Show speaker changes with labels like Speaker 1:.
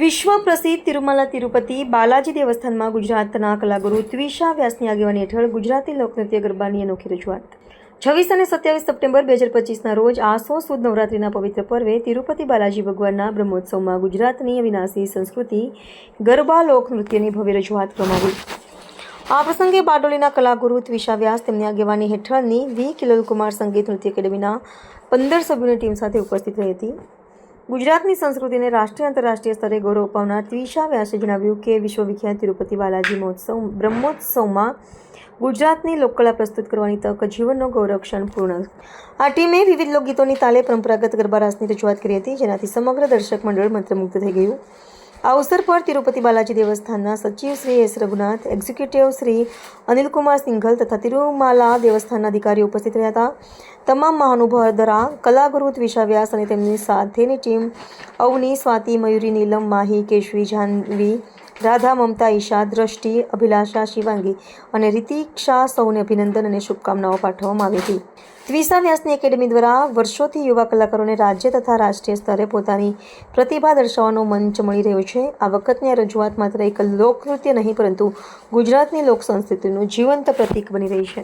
Speaker 1: વિશ્વ પ્રસિદ્ધ તિરુમલા તિરુપતિ બાલાજી દેવસ્થાનમાં ગુજરાતના કલાગુરુ ત્વિષા વ્યાસની આગેવાની હેઠળ ગુજરાતી લોકનૃત્ય ગરબાની અનોખી રજૂઆત. છવ્વીસ અને સત્યાવીસ સપ્ટેમ્બર બે હજાર પચીસના રોજ આસો સુદ નવરાત્રિના પવિત્ર પર્વે તિરુપતિ બાલાજી ભગવાનના બ્રહ્મોત્સવમાં ગુજરાતની અવિનાશી સંસ્કૃતિ, ગરબા, લોકનૃત્યની ભવ્ય રજૂઆત કરવામાં આ પ્રસંગે બારડોલીના કલાગુરુ ત્વિષા વ્યાસ તેમની આગેવાની હેઠળની વી કિલોલકુમાર સંગીત નૃત્ય એકેડેમીના પંદર સભ્યોની ટીમ સાથે ઉપસ્થિત રહી હતી. ગુજરાતની સંસ્કૃતિને રાષ્ટ્રીય આંતરરાષ્ટ્રીય સ્તરે ગૌરવ અપાવનાર ત્રિશા વ્યાસે જણાવ્યું કે વિશ્વવિખ્યાત તિરુપતિ બાલાજી મહોત્સવ બ્રહ્મોત્સવમાં ગુજરાતની લોકકળા પ્રસ્તુત કરવાની તક, જીવનનો ગૌરક્ષણ પૂર્ણ. આ ટીમે વિવિધ લોકગીતોની તાલે પરંપરાગત ગરબા રાસની રજૂઆત કરી હતી, જેનાથી સમગ્ર દર્શક મંડળ મંત્રમુગ્ધ થઈ ગયું. આ અવસર પર તિરુપતિ બાલાજી દેવસ્થાનના સચિવ શ્રી એસ. રઘુનાથ એક્ઝિક્યુટિવ શ્રી અનિલકુમાર સિંઘલ તથા તિરુમાલા દેવસ્થાનના અધિકારીઓ ઉપસ્થિત રહ્યા હતા. તમામ મહાનુભાવ દ્વારા કલાગુરુ ત્વિષા વ્યાસ અને તેમની સાથેની ટીમ અવની સ્વાતિ મયુરી નીલમ, માહી કેશવી જાહ્નવી રાધા, મમતા, ઈશા, દ્રષ્ટિ, અભિલાષા, શિવાંગી અને રિતિક્ષા સૌને અભિનંદન અને શુભકામનાઓ પાઠવવામાં આવી હતી. ત્વિષા વ્યાસની એકેડમી દ્વારા વર્ષોથી યુવા કલાકારોને રાજ્ય તથા રાષ્ટ્રીય સ્તરે પોતાની પ્રતિભા દર્શાવવાનો મંચ મળી રહ્યો છે. આ વખતની આ રજૂઆત માત્ર એક લોકનૃત્ય નહીં, પરંતુ ગુજરાતની લોક સંસ્કૃતિનું જીવંત પ્રતીક બની રહી છે.